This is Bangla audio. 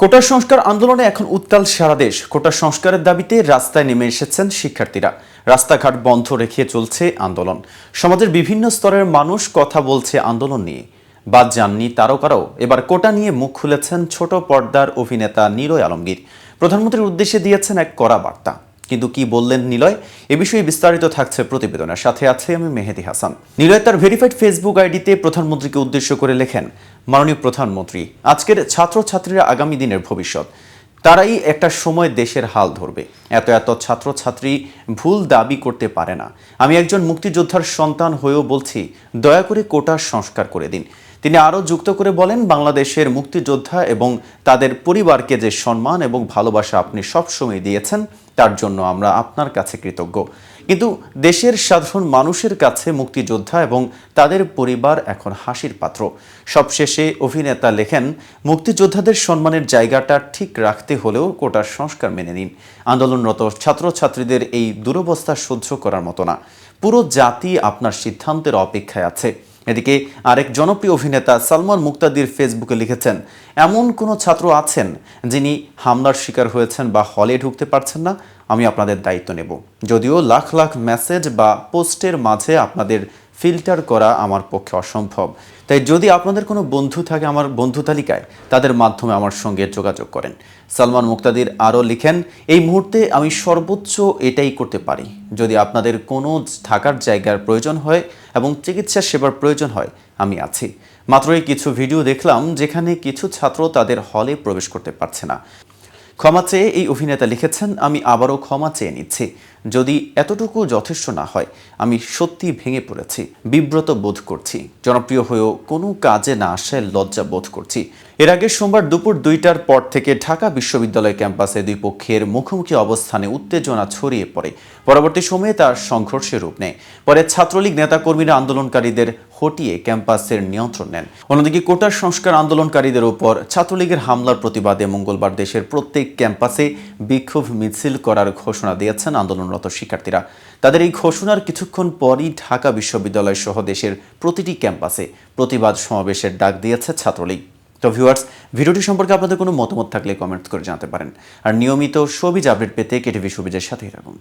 কোটা সংস্কার আন্দোলনে এখন উত্তাল সারা দেশ। কোটা সংস্কারের দাবিতে রাস্তায় নেমে এসেছেন শিক্ষার্থীরা। রাস্তাঘাট বন্ধ রেখে চলছে আন্দোলন। সমাজের বিভিন্ন স্তরের মানুষ কথা বলছে আন্দোলন নিয়ে। বাদ যাননি তারকারাও। এবার কোটা নিয়ে মুখ খুলেছেন ছোট পর্দার অভিনেতা নিরয় আলমগীর। প্রধানমন্ত্রীর উদ্দেশ্যে দিয়েছেন এক কড়া বার্তা। কিন্তু কি বললেন নিলয়? এ বিষয়ে বিস্তারিত থাকছে প্রতিবেদনের সাথে আছে আমি মেহেদি হাসান। নিলয় তার ভেরিফাইড ফেসবুক আইডিতে প্রধানমন্ত্রীকে উদ্দেশ্য করে লেখেন, মাননীয় প্রধানমন্ত্রী, আজকের ছাত্রছাত্রীরা আগামী দিনের ভবিষ্যৎ। তারাই একটা সময় দেশের হাল ধরবে। এত এত ছাত্রছাত্রী ভুল দাবি করতে পারে না। আমি একজন মুক্তিযোদ্ধার সন্তান হয়েও বলছি, দয়া করে কোটা সংস্কার করে দিন। তিনি আরও যুক্ত করে বলেন, বাংলাদেশের মুক্তিযোদ্ধা এবং তাদের পরিবারকে যে সম্মান এবং ভালোবাসা আপনি সবসময় দিয়েছেন, তার জন্য আমরা আপনার কাছে কৃতজ্ঞ। কিন্তু দেশের সাধারণ মানুষের কাছে মুক্তিযোদ্ধা এবং তাদের পরিবার এখন হাসির পাত্র। সবশেষে অভিনেতা লেখেন, মুক্তিযোদ্ধাদের সম্মানের জায়গাটা ঠিক রাখতে হলেও কোটার সংস্কার মেনে নিন। আন্দোলনরত ছাত্রছাত্রীদের এই দুরবস্থা সহ্য করার মতো না। পুরো জাতি আপনার সিদ্ধান্তের অপেক্ষায় আছে। এদিকে আরেক জনপ্রিয় অভিনেতা সালমান মুক্তাদির ফেসবুকে লিখেছেন, এমন কোনো ছাত্র আছেন যিনি হামলার শিকার হয়েছেন বা হলে ঢুকতে পারছেন না, আমি আপনাদের দায়িত্ব নেব। যদিও লাখ লাখ মেসেজ বা পোস্টের মাঝে আপনাদের ফিল্টার করা আমার পক্ষে অসম্ভব। তাই যদি আপনাদের কোনো বন্ধু থাকে আমার বন্ধু তালিকায়, তাদের মাধ্যমে আমার সঙ্গে যোগাযোগ করেন। সালমান মুক্তাদির আরও লিখেন, এই মুহূর্তে আমি সর্বোচ্চ এটাই করতে পারি। যদি আপনাদের কোনো থাকার জায়গার প্রয়োজন হয় এবং চিকিৎসা সেবার প্রয়োজন হয়, আমি আছি। মাত্রই কিছু ভিডিও দেখলাম যেখানে কিছু ছাত্র তাদের হলে প্রবেশ করতে পারছে না। ক্ষমা চেয়ে এই অভিনেতা লিখেছেন, আমি আবারও ক্ষমা চেয়ে নিচ্ছি। যদি এতটুকু যথেষ্ট না হয়, আমি সত্যি ভেঙে পড়েছি, বিব্রত বোধ করছি। জনপ্রিয় হয়েও কোনো কাজে না আসায় লজ্জা বোধ করছি। এর আগে সোমবার দুপুর দুইটার পর থেকে ঢাকা বিশ্ববিদ্যালয় ক্যাম্পাসে দুই পক্ষের মুখোমুখি অবস্থানে উত্তেজনা ছড়িয়ে পড়ে। পরবর্তী সময়ে তার সংঘর্ষের রূপ নেয়। পরে ছাত্রলীগ নেতাকর্মীরা আন্দোলনকারীদের হটিয়ে ক্যাম্পাসের নিয়ন্ত্রণ নেন। অন্যদিকে কোটার সংস্কার আন্দোলনকারীদের উপর ছাত্রলীগের হামলার প্রতিবাদে মঙ্গলবার দেশের প্রত্যেক ক্যাম্পাসে বিক্ষোভ মিছিল করার ঘোষণা দিয়েছেন আন্দোলনরত শিক্ষার্থীরা। তাদের এই ঘোষণার কিছুক্ষণ পরই ঢাকা বিশ্ববিদ্যালয় সহ দেশের প্রতিটি ক্যাম্পাসে প্রতিবাদ সমাবেশের ডাক দিয়েছে ছাত্রলীগ। তো ভিউয়ার্স, ভিডিওটি সম্পর্কে আপনাদের কোনো মতামত থাকলে কমেন্ট করে জানাতে পারেন। আর নিয়মিত সবিজ আপডেট পেতে কেটিভি সবিজের সাথেই রাখুন